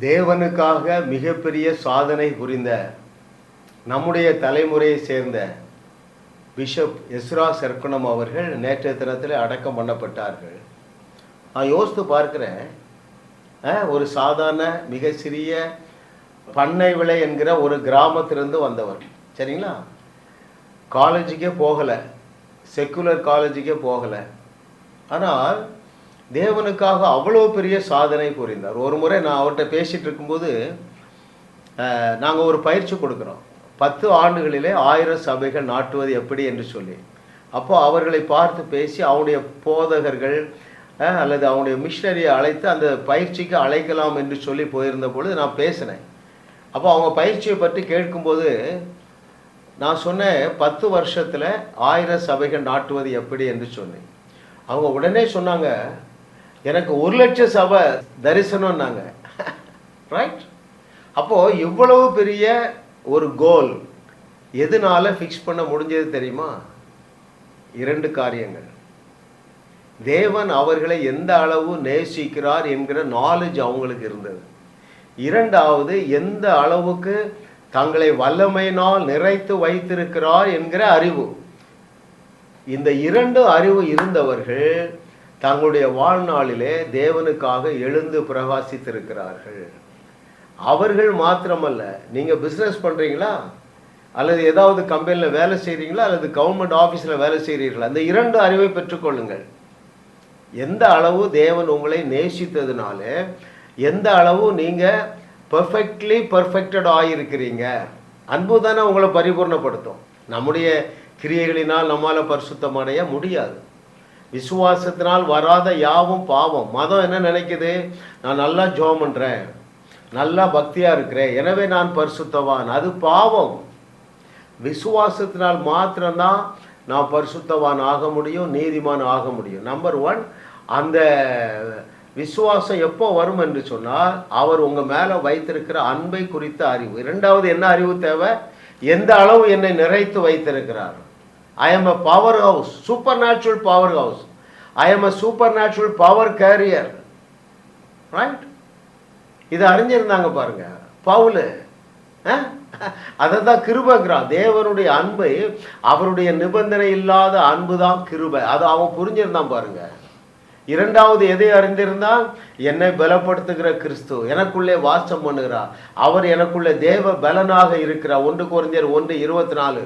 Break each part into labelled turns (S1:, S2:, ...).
S1: தேவனுக்காக மிகப்பெரிய சாதனை புரிந்த நம்முடைய தலைமுறையை சேர்ந்த பிஷப் எஸ்ரா சர்க்குணம் அவர்கள் நேற்றைய தினத்தில் அடக்கம் பண்ணப்பட்டார்கள். நான் யோசித்து பார்க்குறேன். ஒரு சாதாரண மிக சிறிய பண்ணை விளை என்கிற ஒரு கிராமத்திலிருந்து வந்தவர். சரிங்களா? காலேஜுக்கே போகலை. செக்குலர் காலேஜுக்கே போகலை. ஆனால் தேவனுக்காக அவ்வளோ பெரிய சாதனை புரிந்தார் ஒரு முறை நான் அவர்கிட்ட பேசிகிட்டு இருக்கும்போது நாங்கள் ஒரு பயிற்சி கொடுக்குறோம். பத்து ஆண்டுகளிலே ஆயிரம் சபைகள் நாட்டுவது எப்படி என்று சொல்லி. அப்போ அவர்களை பார்த்து பேசி அவனுடைய போதகர்கள் அல்லது அவனுடைய மிஷினரியை அழைத்து அந்த பயிற்சிக்கு அழைக்கலாம் என்று சொல்லி போயிருந்த பொழுது நான் பேசினேன். அப்போ அவங்க பயிற்சியை பற்றி கேட்கும்போது நான் சொன்னேன் பத்து வருஷத்தில் ஆயிரம் சபைகள் நாட்டுவது எப்படி? என்று சொன்னேன் அவங்க உடனே சொன்னாங்க எனக்கு ஒரு லட்சம் சபை தரிசனம்னாங்க. ரைட் அப்போது இவ்வளவு பெரிய ஒரு கோல் எதனால ஃபிக்ஸ் பண்ண முடிஞ்சது தெரியுமா? இரண்டு காரியங்கள். தேவன் அவர்களை எந்த அளவு நேசிக்கிறார் என்கிற நாலேஜ் அவங்களுக்கு இருந்தது. இரண்டாவது எந்த அளவுக்கு தங்களை வல்லமையினால் நிறைத்து வைத்திருக்கிறார் என்கிற அறிவு. இந்த இரண்டு அறிவு இருந்தவர்கள் தங்களுடைய வாழ்நாளிலே தேவனுக்காக எழுந்து பிரகாசித்திருக்கிறார்கள். அவர்கள் மாத்திரமல்ல நீங்கள் பிஸ்னஸ் பண்ணுறீங்களா அல்லது ஏதாவது கம்பெனியில் வேலை செய்கிறீங்களா அல்லது கவர்மெண்ட் ஆஃபீஸில் வேலை செய்கிறீர்களா அந்த இரண்டு அறிவை பெற்றுக்கொள்ளுங்கள் எந்த அளவு தேவன் உங்களை நேசித்ததுனால எந்த அளவு நீங்கள் பெர்ஃபெக்ட்லி பர்ஃபெக்டட் ஆகியிருக்கிறீங்க அன்பு தானே உங்களை பரிபூர்ணப்படுத்தும். நம்முடைய கிரியைகளினால் நம்மளால் பரிசுத்தம் அடைய முடியாது. விசுவாசத்தினால் வராத யாவும் பாவம். மதம் என்ன நினைக்குது? நான் நல்லா ஜோம் பண்ணுறேன் நல்லா பக்தியாக இருக்கிறேன். எனவே நான் பரிசுத்தவான். அது பாவம். விசுவாசத்தினால் மாத்திரம்தான் நான் பரிசுத்தவான் ஆக முடியும் நீதிமான் ஆக முடியும். நம்பர் ஒன் அந்த விசுவாசம் எப்போ வரும் என்று சொன்னால் அவர் உங்கள் மேலே வைத்திருக்கிற அன்பை குறித்த அறிவு. இரண்டாவது என்ன அறிவு தேவை? எந்த அளவு என்னை நிறைத்து வைத்திருக்கிறார்? I am a powerhouse supernatural powerhouse I am a supernatural power carrier right இதை அறிஞ்சிருந்தாங்க பாருங்க. பவுலு அதை தான் கிருபைங்கிறான் தேவனுடைய அன்பை அவருடைய நிபந்தனை இல்லாத அன்பு தான் கிருபை. அதை அவன் புரிஞ்சிருந்தான் பாருங்க. இரண்டாவது எதை அறிந்திருந்தா? என்னை பலப்படுத்துகிற கிறிஸ்து. எனக்குள்ளே வாசம் பண்ணுகிறார் அவர் எனக்குள்ளே தேவ பலனாக இருக்கிறார். ஒன்று குறைஞ்சர் ஒன்று இருபத்தி நாலு.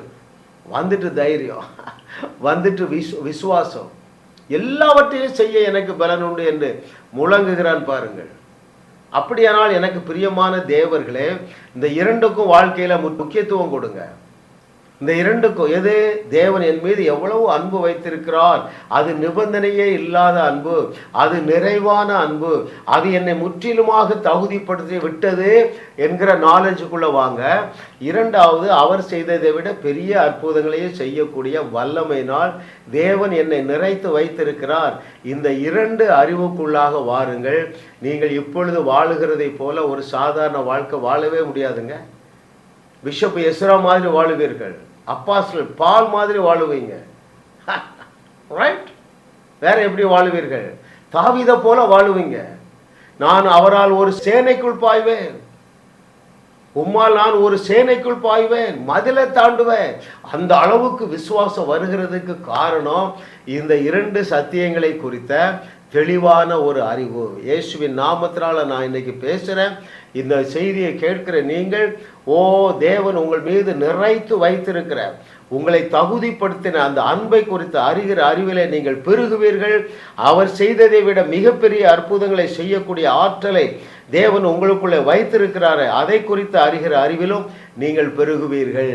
S1: வந்துட்டு தைரியம் வந்துட்டு விசு விசுவாசம். எல்லாவற்றையும் செய்ய எனக்கு பலன் உண்டு என்று முழங்குகிறான் பாருங்கள். அப்படியானால் எனக்கு பிரியமான தேவர்களே இந்த இரண்டுக்கும் வாழ்க்கையில முக்கியத்துவம் கொடுங்க. இந்த இரண்டுக்கும் எது? தேவன் என் மீது எவ்வளவு அன்பு வைத்திருக்கிறார்? அது நிபந்தனையே இல்லாத அன்பு. அது நிறைவான அன்பு. அது என்னை முற்றிலுமாக தகுதிப்படுத்தி விட்டது என்கிற நாலேஜுக்குள்ள வாங்க. இரண்டாவது அவர் செய்ததை விட பெரிய அற்புதங்களையே செய்யக்கூடிய வல்லமையினால் தேவன் என்னை நிறைத்து வைத்திருக்கிறார். இந்த இரண்டு அறிவுக்குள்ளாக வாருங்கள். நீங்கள் இப்பொழுது வாழுகிறதை போல ஒரு சாதாரண வாழ்க்கை வாழவே முடியாதுங்க. பிஷப் எஸ்ரா மாதிரி வாழுவீர்கள். அப்பாஸ்கள் பால் மாதிரி வாழுவீங்க. ரைட் வேற எப்படி வாழுவீர்கள்? தாவித போல வாழுவீங்க. நான் அவரால் ஒரு சேனைக்குள் பாய்வேன். உம்மால் நான் ஒரு சேனைக்குள் பாய்வேன். மதிலை தாண்டுவேன். அந்த அளவுக்கு விசுவாசம் வருகிறதுக்கு காரணம் இந்த இரண்டு சத்தியங்களை குறித்த தெளிவான ஒரு அறிவு. இயேசுவின் நாமத்தினால் நான் இன்னைக்கு பேசுகிறேன் இந்த செய்தியை கேட்கிற நீங்கள் ஓ தேவன் உங்கள் மீது நிறைத்து வைத்திருக்கிற உங்களை தகுதிப்படுத்தின அந்த அன்பை குறித்து அறிகிற அறிவிலே நீங்கள் பெருகுவீர்கள். அவர் செய்ததை விட மிகப்பெரிய அற்புதங்களை செய்யக்கூடிய ஆற்றலை தேவன் உங்களுக்குள்ளே வைத்திருக்கிறாரே. அதை குறித்து அறிகிற அறிவிலும் நீங்கள் பெருகுவீர்கள்.